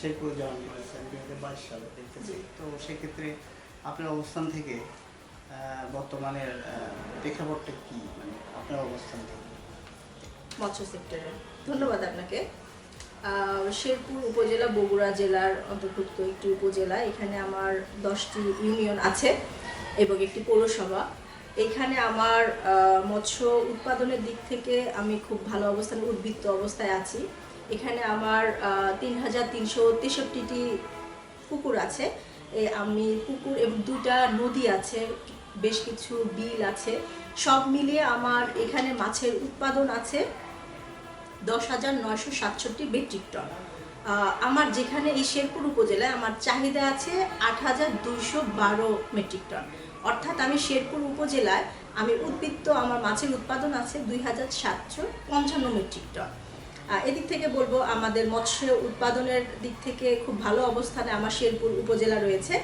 শেরপুরে জয়েন করেছেন দুই হাজার বাইশ সালে দেখতেছি। তো সেক্ষেত্রে আপনার অবস্থান থেকে বর্তমানের প্রেক্ষাপটটা কি? মানে আপনার অবস্থান থেকে। মৎস্য সেক্টরে। ধন্যবাদ আপনাকে। শেরপুর উপজেলা বগুড়া জেলার অন্তর্ভুক্ত একটি উপজেলা। এখানে আমার দশটি ইউনিয়ন আছে এবং একটি পৌরসভা। এখানে আমার মৎস্য উৎপাদনের দিক থেকে আমি খুব ভালো অবস্থানে উদ্বৃত্ত অবস্থায় আছি। এখানে আমার তিন হাজার তিনশো তেষট্টিটি পুকুর আছে। আমি পুকুর এবং দুটা নদী আছে, বেশ কিছু বিল আছে। সব মিলিয়ে আমার এখানে মাছের উৎপাদন আছে দশ হাজার নয়শো সাতষট্টি মেট্রিক টন। আমার যেখানে এই শেরপুর উপজেলায় আমার চাহিদা আছে আট হাজার দুইশো বারো মেট্রিক টন। অর্থাৎ আমি শেরপুর উপজেলায় আমি উদ্বৃত্ত আমার মাছের উৎপাদন আছে দুই হাজার সাতশো পঞ্চান্ন মেট্রিক টন। এদিক থেকে বলব, আমাদের মৎস্য উৎপাদনের দিক থেকে খুব ভালো অবস্থানে আমার শেরপুর উপজেলা রয়েছে।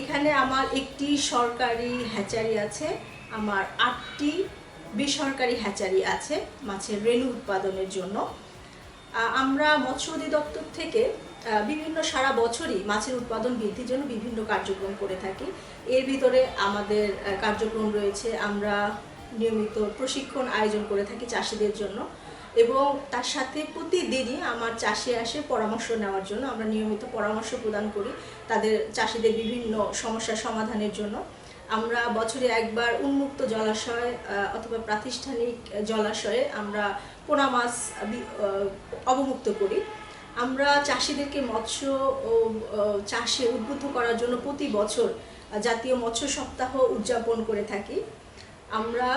এখানে আমার একটি সরকারি হ্যাচারি আছে, আমার আটটি বেসরকারি হ্যাচারি আছে মাছের রেণু উৎপাদনের জন্য। আমরা মৎস্য অধিদপ্তর থেকে বিভিন্ন সারা বছরই মাছের উৎপাদন বৃদ্ধির জন্য বিভিন্ন কার্যক্রম করে থাকি। এর ভিতরে আমাদের কার্যক্রম রয়েছে, আমরা নিয়মিত প্রশিক্ষণ আয়োজন করে থাকি চাষিদের জন্য। এবং তার সাথে প্রতিদিনই আমার চাষি আসে পরামর্শ নেওয়ার জন্য। আমরা নিয়মিত পরামর্শ প্রদান করি তাদের চাষিদের বিভিন্ন সমস্যা সমাধানের জন্য। আমরা বছরে একবার উন্মুক্ত জলাশয় অথবা প্রাতিষ্ঠানিক জলাশয়ে আমরা পোনা মাছ অবমুক্ত করি। আমরা চাষিদেরকে মৎস্য ও চাষে উদ্বুদ্ধ করার জন্য প্রতি বছর জাতীয় মৎস্য সপ্তাহ উদযাপন করে থাকি। আমরা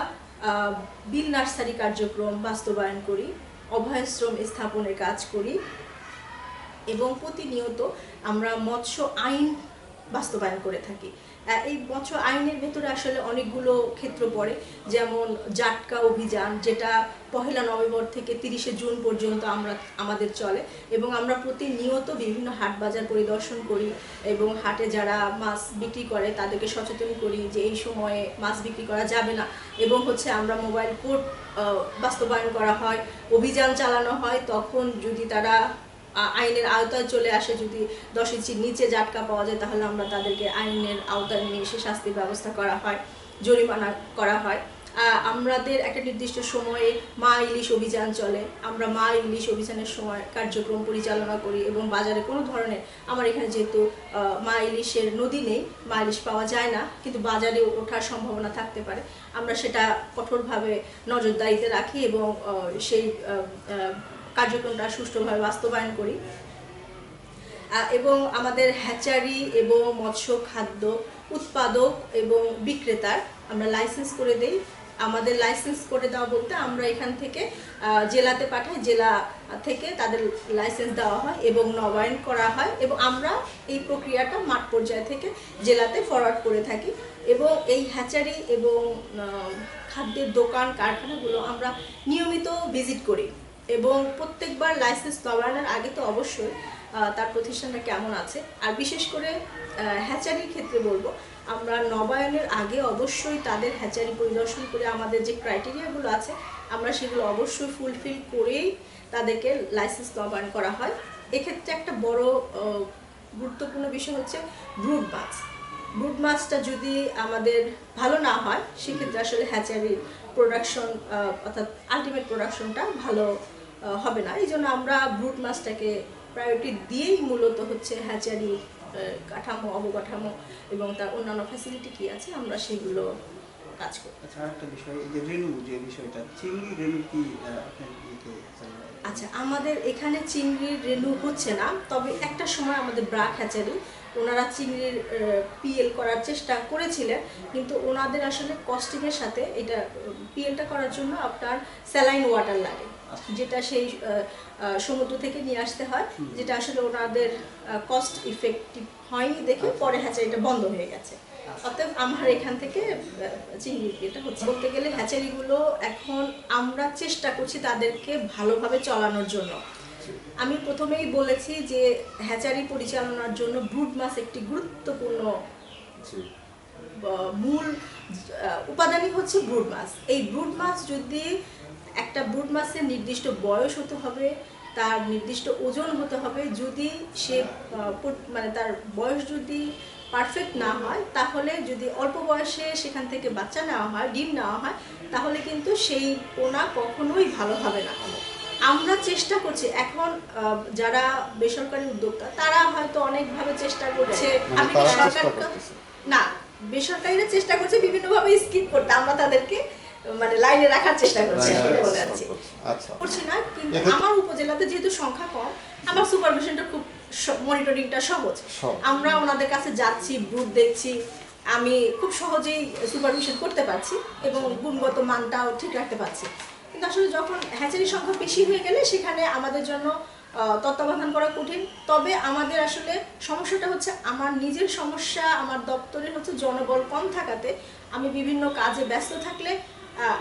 বিল নার্সারি কার্যক্রম বাস্তবায়ন করি, অভয়াশ্রম স্থাপনের কাজ করি এবং প্রতিনিয়ত আমরা মৎস্য আইন বাস্তবায়ন করে থাকি। এই বছর আইনের ভেতরে আসলে অনেকগুলো ক্ষেত্র পড়ে, যেমন জাটকা অভিযান, যেটা পহেলা নভেম্বর থেকে তিরিশে জুন পর্যন্ত আমরা, আমাদের চলে। এবং আমরা প্রতিনিয়ত বিভিন্ন হাট বাজার পরিদর্শন করি এবং হাটে যারা মাছ বিক্রি করে তাদেরকে সচেতন করি যে এই সময়ে মাছ বিক্রি করা যাবে না। এবং হচ্ছে আমরা মোবাইল কোর্ট বাস্তবায়ন করা হয়, অভিযান চালানো হয়, তখন যদি তারা আইনের আওতায় চলে আসে, যদি দশ ইঞ্চির নিচে জাটকা পাওয়া যায়, তাহলে আমরা তাদেরকে আইনের আওতায় নিয়ে এসে শাস্তির ব্যবস্থা করা হয়, জরিমানা করা হয়। আমাদের একটা নির্দিষ্ট সময়ে মা ইলিশ অভিযান চলে। আমরা মা ইলিশ অভিযানের সময় কার্যক্রম পরিচালনা করি এবং বাজারে কোনো ধরনের, আমার এখানে যেহেতু মা ইলিশের নদী নেই, মা ইলিশ পাওয়া যায় না, কিন্তু বাজারে ওঠার সম্ভাবনা থাকতে পারে। আমরা সেটা কঠোরভাবে নজরদারিতে রাখি এবং সেই কার্যক্রমটা সুষ্ঠুভাবে বাস্তবায়ন করি। এবং আমাদের হ্যাচারি এবং মৎস্য খাদ্য উৎপাদক এবং বিক্রেতার আমরা লাইসেন্স করে দেই। আমাদের লাইসেন্স করে দেওয়া বলতে আমরা এখান থেকে জেলাতে পাঠাই, জেলা থেকে তাদের লাইসেন্স দেওয়া হয় এবং নবায়ন করা হয় এবং আমরা এই প্রক্রিয়াটা মাঠ পর্যায় থেকে জেলাতে ফরওয়ার্ড করে থাকি। এবং এই হ্যাচারি এবং খাদ্যের দোকান, কারখানাগুলো আমরা নিয়মিত ভিজিট করি। এবং প্রত্যেকবার লাইসেন্স নবায়নের আগে তো অবশ্যই তার প্রতিষ্ঠানটা কেমন আছে। আর বিশেষ করে হ্যাচারির ক্ষেত্রে বলব, আমরা নবায়নের আগে অবশ্যই তাদের হ্যাচারি পরিদর্শন করে আমাদের যে ক্রাইটেরিয়াগুলো আছে, আমরা সেগুলো অবশ্যই ফুলফিল করেই তাদেরকে লাইসেন্স নবায়ন করা হয়। এক্ষেত্রে একটা বড় গুরুত্বপূর্ণ বিষয় হচ্ছে ব্রুড মাছ ব্রুড মাছটা যদি আমাদের ভালো না হয়, সেক্ষেত্রে আসলে হ্যাচারির প্রোডাকশন অর্থাৎ আলটিমেট প্রোডাকশনটা ভালো হবে না এই জন্য আমরা ব্রুট মাছটাকে প্রায়োরিটি দিয়েই মূলত হচ্ছে হ্যাচারি কাঠামো অবকাঠামো এবং তার অন্যান্য ফ্যাসিলিটি কি আছে আমরা সেগুলো কাজ করি আচ্ছা আরেকটা বিষয় এই যে রেণু যে বিষয়টা চিংড়ি রেণু কি? আচ্ছা আমাদের এখানে চিংড়ির রেণু হচ্ছে না তবে একটা সময় আমাদের ব্রাক হ্যাচারি ওনারা চিংড়ির পিএল করার চেষ্টা করেছিলেন কিন্তু ওনাদের আসলে কস্টিংয়ের সাথে এটা পিএলটা করার জন্য আপনার স্যালাইন ওয়াটার লাগে যেটা সেই সমুদ্র থেকে নিয়ে আসতে হয় যেটা আসলে ওনাদের কস্ট ইফেক্টিভ হয়নি দেখে পরে হ্যাচারিটা বন্ধ হয়ে গেছে। অতএব আমার এখান থেকে চিংড়ি এটা হচ্ছে। বলতে গেলে হ্যাচারিগুলো এখন আমরা চেষ্টা করছি তাদেরকে ভালোভাবে চালানোর জন্য। আমি প্রথমেই বলেছি যে হ্যাচারি পরিচালনার জন্য ব্রুড মাছ একটি গুরুত্বপূর্ণ মূল উপাদানই হচ্ছে ব্রুড মাছ এই ব্রুড মাছ যদি একটা ব্রুড মাছের নির্দিষ্ট বয়স হতে হবে তার নির্দিষ্ট ওজন হতে হবে যদি সে মানে তার বয়স যদি পারফেক্ট না হয় তাহলে যদি অল্প বয়সে সেখান থেকে বাচ্চা নেওয়া হয় ডিম নেওয়া হয় তাহলে কিন্তু সেই পোনা কখনোই ভালো হবে না। আমরা চেষ্টা করছি এখন যারা বেসরকারি উদ্যোক্তা তারা হয়তো অনেকভাবে চেষ্টা করছে। মানে আমি কি করতেছে। না বেসরকারিরা চেষ্টা করছে বিভিন্নভাবে স্কিপ করতে। আমরা তাদেরকে মানে লাইনে রাখার চেষ্টা করছি আচ্ছা। করছি না কিন্তু আমার উপজেলাতে যেহেতু সংখ্যা কম আমার সুপারভিশনটা খুব মনিটরিংটা সহজ। আমরা ওনাদের কাছে যাচ্ছি ব্রুট দেখছি। আমি খুব সহজেই সুপারভিশন করতে পারছি এবং গুণগত মানটাও ঠিক রাখতে পারছি। কিন্তু আসলে যখন হ্যাচারি সংখ্যা বেশি হয়ে গেলে সেখানে আমাদের জন্য তত্ত্বাবধান করা কঠিন তবে আমাদের আসলে সমস্যাটা হচ্ছে আমার নিজের সমস্যা আমার দপ্তরের হচ্ছে জনবল কম থাকাতে আমি বিভিন্ন কাজে ব্যস্ত থাকলে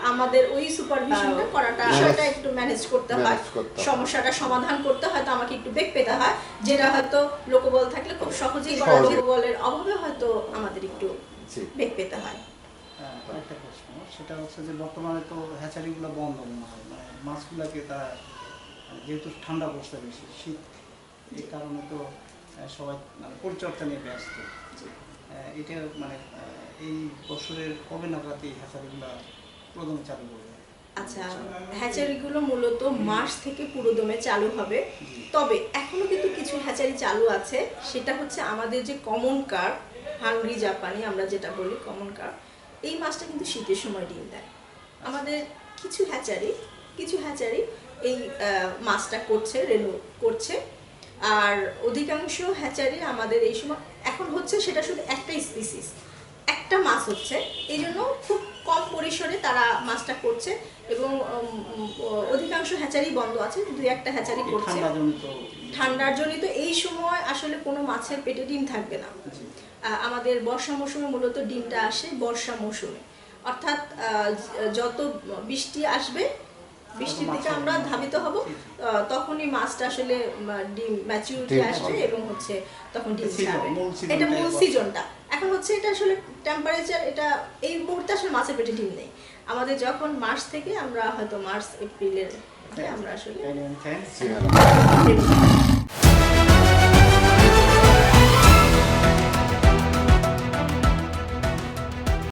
আমাদের ওই সুপারভিশনটা করাটা Manage- সেটা একটু ম্যানেজ করতে হয় হয়। সমস্যাটা সমাধান করতে হয়তো আমাকে একটু বেগ পেতে হয় যেটা হয়তো লোকবল থাকলে খুব সহজেই করা সহজে। লোকবলের অভাবে হয়তো আমাদের একটু বেগ পেতে হয় একটা প্রশ্ন সেটা হচ্ছে যে বর্তমানে তো হ্যাচারিগুলো বন্ধ মনে হয় মানে মাছগুলোকে তারা যেহেতু ঠান্ডা পড়ছে বেশি শীত এই কারণে তো সবাই মানে পরিচর্যা নিয়ে ব্যস্ত। এটা মানে এই বছরের কবে নাগাদ এই হ্যাচারিগুলো প্রথমে চালু করবে? আচ্ছা হ্যাচারিগুলো মূলত মার্চ থেকে পুরোদমে চালু হবে। তবে এখনও কিন্তু কিছু হ্যাচারি চালু আছে। সেটা হচ্ছে আমাদের যে কমন কার হাংরি জাপানি আমরা যেটা বলি কমন কার এই মাছটা কিন্তু শীতের সময় ডিম দেয়। আমাদের কিছু হ্যাচারি কিছু হ্যাচারি এই মাছটা করছে রেনু করছে। আর অধিকাংশ হ্যাচারি আমাদের এই সময় এখন হচ্ছে সেটা শুধু একটাই স্পিসিস একটা মাছ হচ্ছে। এই জন্য খুব কম পরিসরে তারা মাছটা করছে এবং অধিকাংশ হ্যাচারি বন্ধ আছে দুই একটা হ্যাচারি করছে। ঠান্ডার জনিত এই সময় আসলে কোনো মাছের পেটে ডিম থাকবে না। আমাদের বর্ষা মৌসুমে মূলত ডিমটা আসে বর্ষা মৌসুমে। অর্থাৎ আহ, যত বৃষ্টি আসবে বৃষ্টির দিকে আমরা ধাবিত হব। তখনই মাছটা আসলে ডিম ম্যাচিউরিটি আসবে এবং হচ্ছে তখন ডিম ছাড়বে। এটা মূল সিজনটা এখন হচ্ছে এটা আসলে টেম্পারেচার এটা এই মুহূর্তে আসলে মাছের পেটে ডিম নেই। আমাদের যখন মার্চ থেকে আমরা হয়তো মার্চ এপ্রিলের আমরা আসলে